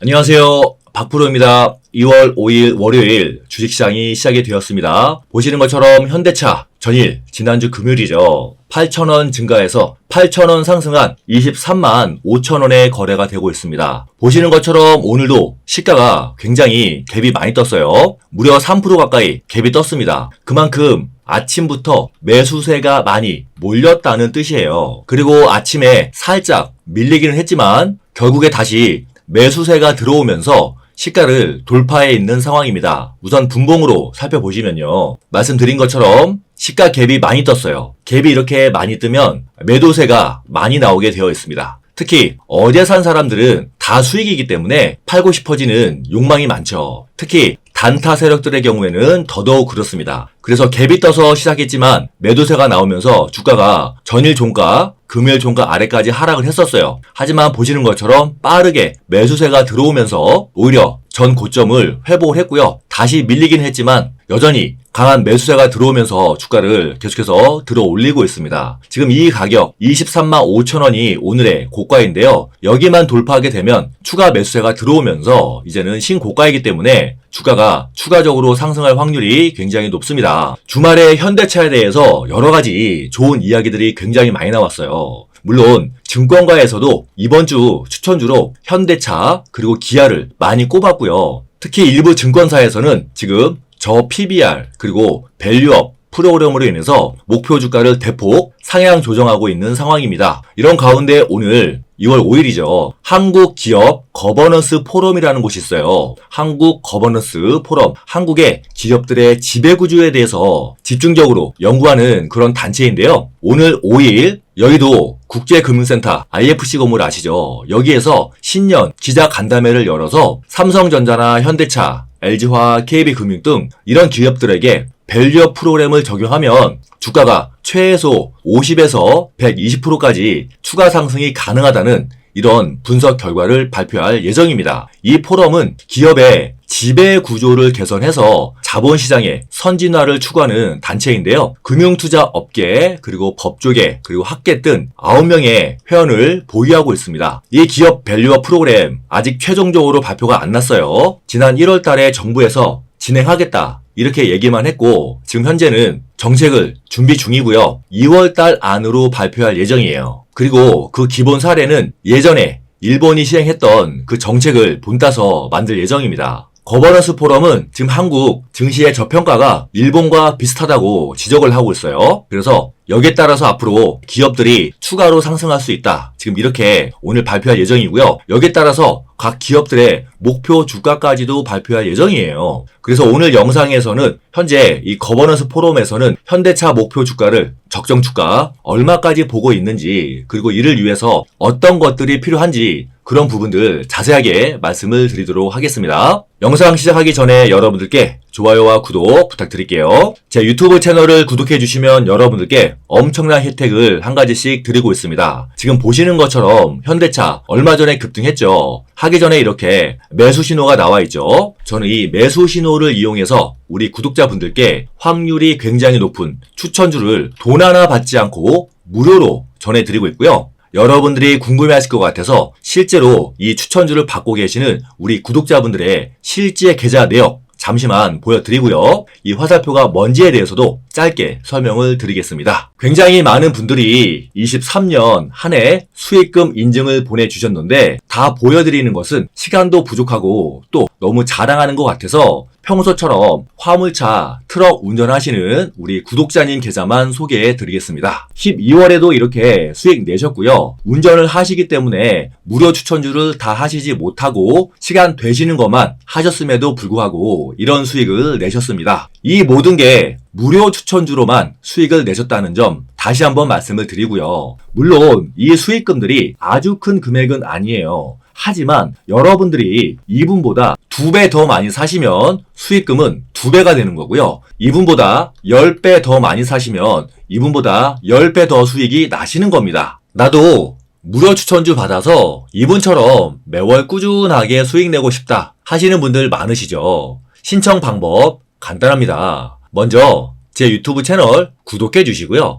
안녕하세요. 박프로입니다. 2월 5일 월요일 주식시장이 시작이 되었습니다. 보시는 것처럼 현대차 전일 지난주 금요일이죠. 8,000원 증가해서 8,000원 상승한 23만 5천원의 거래가 되고 있습니다. 보시는 것처럼 오늘도 시가가 굉장히 갭이 많이 떴어요. 무려 3% 가까이 갭이 떴습니다. 그만큼 아침부터 매수세가 많이 몰렸다는 뜻이에요. 그리고 아침에 살짝 밀리기는 했지만 결국에 다시 매수세가 들어오면서 시가를 돌파해 있는 상황입니다. 우선 분봉으로 살펴보시면요. 말씀드린 것처럼 시가 갭이 많이 떴어요. 갭이 이렇게 많이 뜨면 매도세가 많이 나오게 되어 있습니다. 특히 어제 산 사람들은 다 수익이기 때문에 팔고 싶어지는 욕망이 많죠. 특히 단타 세력들의 경우에는 더더욱 그렇습니다. 그래서 갭이 떠서 시작했지만 매도세가 나오면서 주가가 전일 종가, 금요일 종가 아래까지 하락을 했었어요. 하지만 보시는 것처럼 빠르게 매수세가 들어오면서 오히려 전 고점을 회복을 했고요. 다시 밀리긴 했지만 여전히 강한 매수세가 들어오면서 주가를 계속해서 들어 올리고 있습니다. 지금 이 가격 23만 5천 원이 오늘의 고가인데요. 여기만 돌파하게 되면 추가 매수세가 들어오면서 이제는 신고가이기 때문에 주가가 추가적으로 상승할 확률이 굉장히 높습니다. 주말에 현대차에 대해서 여러 가지 좋은 이야기들이 굉장히 많이 나왔어요. 물론 증권가에서도 이번 주 추천주로 현대차 그리고 기아를 많이 꼽았고요. 특히 일부 증권사에서는 지금 저 PBR 그리고 밸류업 프로그램으로 인해서 목표 주가를 대폭 상향 조정하고 있는 상황입니다. 이런 가운데 오늘 2월 5일이죠. 한국 기업 거버넌스 포럼이라는 곳이 있어요. 한국 거버넌스 포럼. 한국의 기업들의 지배구조에 대해서 집중적으로 연구하는 그런 단체인데요. 오늘 5일 여의도 국제금융센터 IFC 건물 아시죠? 여기에서 신년 기자 간담회를 열어서 삼성전자나 현대차, LG화, KB금융 등 이런 기업들에게 밸류업 프로그램을 적용하면 주가가 최소 50에서 120%까지 추가 상승이 가능하다는 이런 분석 결과를 발표할 예정입니다. 이 포럼은 기업의 지배 구조를 개선해서 자본시장의 선진화를 추구하는 단체인데요. 금융투자 업계, 그리고 법조계, 그리고 학계 등 9명의 회원을 보유하고 있습니다. 이 기업 밸류업 프로그램 아직 최종적으로 발표가 안 났어요. 지난 1월 달에 정부에서 진행하겠다. 이렇게 얘기만 했고 지금 현재는 정책을 준비 중이고요. 2월 달 안으로 발표할 예정이에요. 그리고 그 기본 사례는 예전에 일본이 시행했던 그 정책을 본따서 만들 예정입니다. 거버넌스 포럼은 지금 한국 증시의 저평가가 일본과 비슷하다고 지적을 하고 있어요. 그래서 여기에 따라서 앞으로 기업들이 추가로 상승할 수 있다. 지금 이렇게 오늘 발표할 예정이고요. 여기에 따라서 각 기업들의 목표 주가까지도 발표할 예정이에요. 그래서 오늘 영상에서는 현재 이 거버넌스 포럼에서는 현대차 목표 주가를 적정 주가 얼마까지 보고 있는지 그리고 이를 위해서 어떤 것들이 필요한지 그런 부분들 자세하게 말씀을 드리도록 하겠습니다. 영상 시작하기 전에 여러분들께 좋아 요와 구독 부탁드릴게요. 제 유튜브 채널을 구독해 주시면 여러분들께 엄청난 혜택을 한 가지씩 드리고 있습니다. 지금 보시는 것처럼 현대차 얼마 전에 급등했죠. 하기 전에 이렇게 매수 신호가 나와 있죠. 저는 이 매수 신호를 이용해서 우리 구독자분들께 확률이 굉장히 높은 추천주를 돈 하나 받지 않고 무료로 전해드리고 있고요. 여러분들이 궁금해 하실 것 같아서 실제로 이 추천주를 받고 계시는 우리 구독자분들의 실제 계좌 내역 잠시만 보여드리고요. 이 화살표가 뭔지에 대해서도 짧게 설명을 드리겠습니다. 굉장히 많은 분들이 23년 한 해 수익금 인증을 보내주셨는데 다 보여드리는 것은 시간도 부족하고 또 너무 자랑하는 것 같아서 평소처럼 화물차, 트럭 운전하시는 우리 구독자님 계좌만 소개해 드리겠습니다. 12월에도 이렇게 수익 내셨고요. 운전을 하시기 때문에 무료 추천주를 다 하시지 못하고 시간 되시는 것만 하셨음에도 불구하고 이런 수익을 내셨습니다. 이 모든 게 무료 추천주로만 수익을 내셨다는 점 다시 한번 말씀을 드리고요. 물론 이 수익금들이 아주 큰 금액은 아니에요. 하지만 여러분들이 이분보다 두 배 더 많이 사시면 수익금은 두 배가 되는 거고요. 이분보다 10배 더 많이 사시면 이분보다 10배 더 수익이 나시는 겁니다. 나도 무료 추천주 받아서 이분처럼 매월 꾸준하게 수익 내고 싶다 하시는 분들 많으시죠. 신청 방법 간단합니다. 먼저 제 유튜브 채널 구독해 주시고요.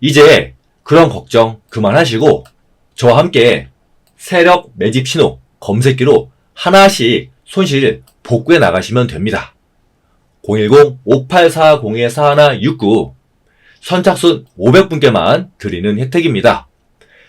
이제 그런 걱정 그만하시고 저와 함께 세력 매집 신호 검색기로 하나씩 손실 복구해 나가시면 됩니다. 010-5840-4169 선착순 500분께만 드리는 혜택입니다.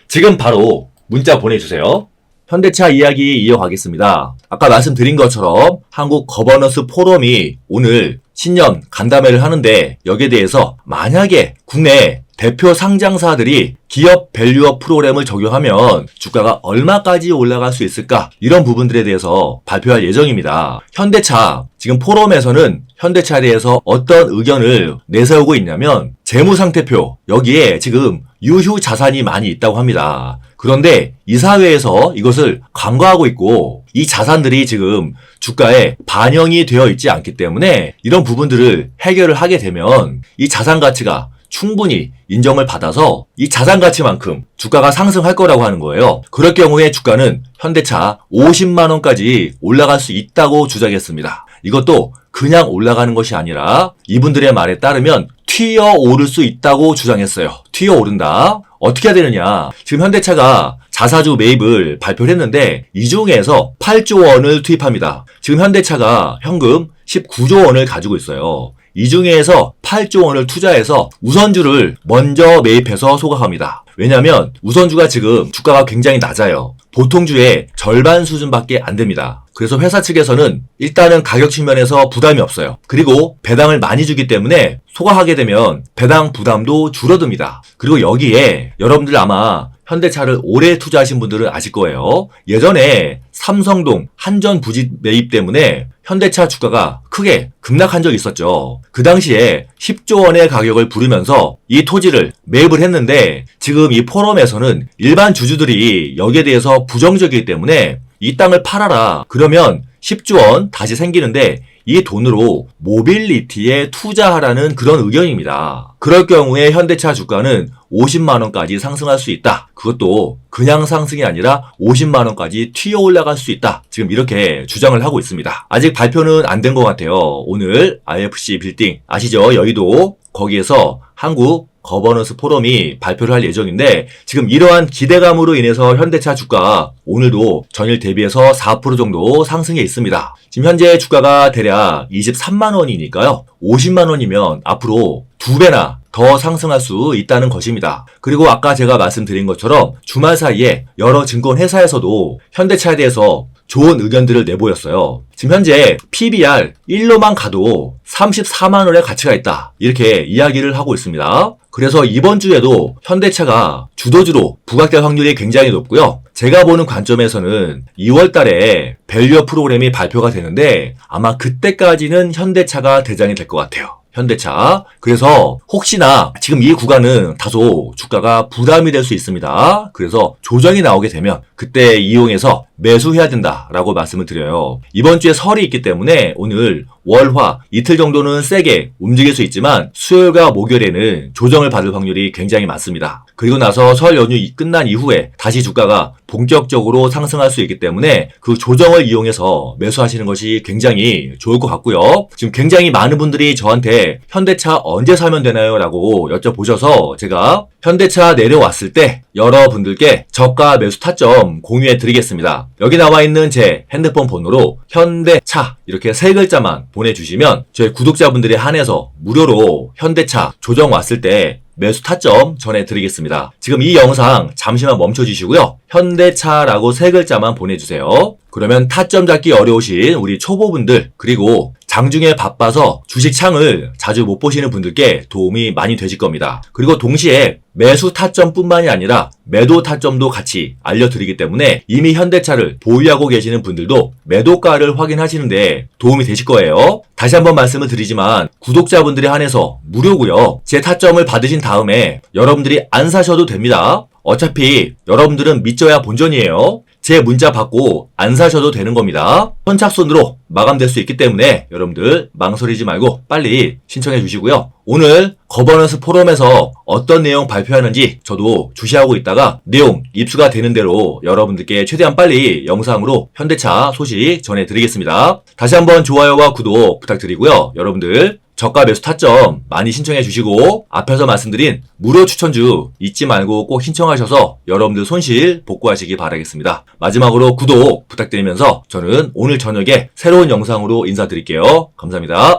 지금 바로 문자 보내주세요. 현대차 이야기 이어가겠습니다. 아까 말씀드린 것처럼 한국 거버넌스 포럼이 오늘 신년 간담회를 하는데 여기에 대해서 만약에 국내 대표 상장사들이 기업 밸류업 프로그램을 적용하면 주가가 얼마까지 올라갈 수 있을까? 이런 부분들에 대해서 발표할 예정입니다. 현대차, 지금 포럼에서는 현대차에 대해서 어떤 의견을 내세우고 있냐면 재무상태표, 여기에 지금 유휴 자산이 많이 있다고 합니다. 그런데 이 사회에서 이것을 간과하고 있고 이 자산들이 지금 주가에 반영이 되어 있지 않기 때문에 이런 부분들을 해결을 하게 되면 이 자산 가치가 충분히 인정을 받아서 이 자산 가치만큼 주가가 상승할 거라고 하는 거예요. 그럴 경우에 주가는 현대차 50만 원까지 올라갈 수 있다고 주장했습니다. 이것도 그냥 올라가는 것이 아니라 이분들의 말에 따르면 튀어 오를 수 있다고 주장했어요. 튀어 오른다. 어떻게 해야 되느냐? 지금 현대차가 자사주 매입을 발표를 했는데 이 중에서 8조 원을 투입합니다. 지금 현대차가 현금 19조 원을 가지고 있어요. 이 중에서 8조 원을 투자해서 우선주를 먼저 매입해서 소각합니다. 왜냐하면 우선주가 지금 주가가 굉장히 낮아요. 보통주의 절반 수준밖에 안 됩니다. 그래서 회사 측에서는 일단은 가격 측면에서 부담이 없어요. 그리고 배당을 많이 주기 때문에 소각하게 되면 배당 부담도 줄어듭니다. 그리고 여기에 여러분들 아마 현대차를 오래 투자하신 분들은 아실 거예요. 예전에 삼성동 한전 부지 매입 때문에 현대차 주가가 크게 급락한 적이 있었죠. 그 당시에 10조 원의 가격을 부르면서 이 토지를 매입을 했는데 지금 이 포럼에서는 일반 주주들이 여기에 대해서 부정적이기 때문에 이 땅을 팔아라. 그러면 10조 원 다시 생기는데 이 돈으로 모빌리티에 투자하라는 그런 의견입니다. 그럴 경우에 현대차 주가는 50만 원까지 상승할 수 있다. 그것도 그냥 상승이 아니라 50만 원까지 튀어 올라갈 수 있다. 지금 이렇게 주장을 하고 있습니다. 아직 발표는 안 된 것 같아요. 오늘 IFC 빌딩 아시죠? 여의도 거기에서 한국 거버넌스 포럼이 발표를 할 예정인데 지금 이러한 기대감으로 인해서 현대차 주가 오늘도 전일 대비해서 4% 정도 상승해 있습니다. 지금 현재 주가가 대략 23만 원이니까요. 50만 원이면 앞으로 두 배나 더 상승할 수 있다는 것입니다. 그리고 아까 제가 말씀드린 것처럼 주말 사이에 여러 증권 회사에서도 현대차에 대해서 좋은 의견들을 내보였어요. 지금 현재 PBR 1로만 가도 34만 원의 가치가 있다. 이렇게 이야기를 하고 있습니다. 그래서 이번 주에도 현대차가 주도주로 부각될 확률이 굉장히 높고요. 제가 보는 관점에서는 2월 달에 밸류어 프로그램이 발표가 되는데 아마 그때까지는 현대차가 대장이 될 것 같아요. 현대차. 그래서 혹시나 지금 이 구간은 다소 주가가 부담이 될 수 있습니다. 그래서 조정이 나오게 되면 그때 이용해서 매수해야 된다라고 말씀을 드려요. 이번 주에 설이 있기 때문에 오늘 월화 이틀 정도는 세게 움직일 수 있지만 수요일과 목요일에는 조정을 받을 확률이 굉장히 많습니다. 그리고 나서 설 연휴 끝난 이후에 다시 주가가 본격적으로 상승할 수 있기 때문에 그 조정을 이용해서 매수하시는 것이 굉장히 좋을 것 같고요. 지금 굉장히 많은 분들이 저한테 현대차 언제 사면 되나요? 라고 여쭤보셔서 제가 현대차 내려왔을 때 여러분들께 저가 매수 타점 공유해 드리겠습니다. 여기 나와 있는 제 핸드폰 번호로 현대차 이렇게 세 글자만 보내주시면 저희 구독자분들이 한해서 무료로 현대차 조정 왔을 때 매수 타점 전해드리겠습니다. 지금 이 영상 잠시만 멈춰주시고요. 현대차라고 세 글자만 보내주세요. 그러면 타점 잡기 어려우신 우리 초보분들 그리고 장중에 바빠서 주식 창을 자주 못 보시는 분들께 도움이 많이 되실 겁니다. 그리고 동시에 매수 타점뿐만이 아니라 매도 타점도 같이 알려드리기 때문에 이미 현대차를 보유하고 계시는 분들도 매도가를 확인하시는데 도움이 되실 거예요. 다시 한번 말씀을 드리지만 구독자분들에 한해서 무료고요. 제 타점을 받으신 다음에 여러분들이 안 사셔도 됩니다. 어차피 여러분들은 믿져야 본전이에요. 제 문자 받고 안 사셔도 되는 겁니다. 선착순으로 마감될 수 있기 때문에 여러분들 망설이지 말고 빨리 신청해 주시고요. 오늘 거버넌스 포럼에서 어떤 내용 발표하는지 저도 주시하고 있다가 내용 입수가 되는 대로 여러분들께 최대한 빨리 영상으로 현대차 소식 전해드리겠습니다. 다시 한번 좋아요와 구독 부탁드리고요. 여러분들 저가 매수 타점 많이 신청해 주시고 앞에서 말씀드린 무료 추천주 잊지 말고 꼭 신청하셔서 여러분들 손실 복구하시기 바라겠습니다. 마지막으로 구독 부탁드리면서 저는 오늘 저녁에 새로운 영상으로 인사드릴게요. 감사합니다.